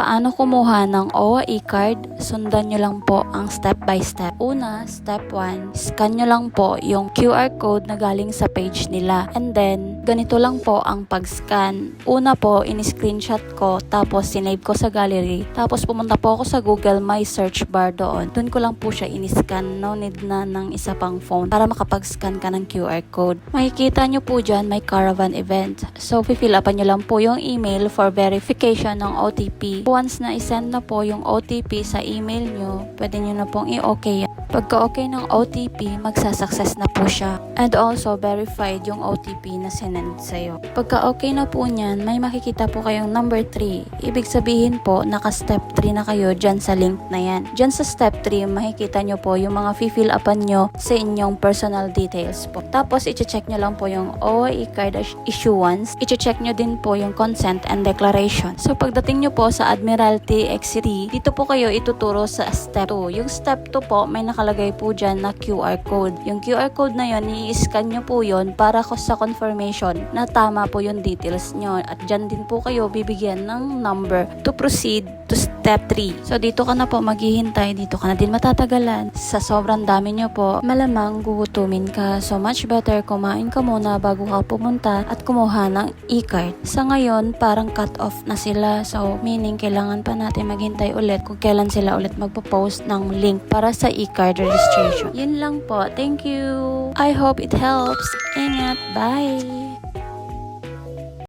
Paano kumuha ng OWA e-card? Sundan nyo lang po ang step by step. Una, step 1, scan nyo lang po yung QR code na galing sa page nila. And then, ganito lang po ang pag-scan. Una po, in-screenshot ko, tapos sinave ko sa gallery. Tapos pumunta po ako sa Google My Search bar doon. Doon ko lang po siya in-scan. No need na ng isa pang phone para makapag-scan ka ng QR code. Makikita nyo po dyan may caravan event. So, fill upan nyo lang po yung email for verification ng OTP. Once na isend na po yung OTP sa email nyo, pwede nyo na pong i-okay. Pagka okay ng OTP, magsasuccess na po siya. And also, verified yung OTP na sinend sa'yo. Pagka okay na po niyan, may makikita po kayong number 3. Ibig sabihin po, naka-step 3 na kayo dyan sa link na yan. Dyan sa step 3, makikita nyo po yung mga fill upan nyo sa inyong personal details po. Tapos, i-check nyo lang po yung OIE card issuance. I-check nyo din po yung consent and declaration. So, pagdating nyo po sa Admiralty XCT, dito po kayo ituturo sa step 2. Yung step 2 po, may nakalagay po dyan na QR code. Yung QR code na yun, i-scan nyo po yun para sa confirmation na tama po yung details nyo. At dyan din po kayo bibigyan ng number to proceed to step 3. So, dito ka na po maghihintay. Dito ka na din matatagalan. Sa sobrang dami nyo po, malamang gugutumin ka. So, much better kumain ka muna bago ka pumunta at kumuha ng e-card. Sa ngayon, parang cut off na sila. So, meaning kailangan pa natin maghintay ulit kung kailan sila ulit magpo-post ng link para sa e-card registration. Yun lang po. Thank you. I hope it helps. Ingat. Bye.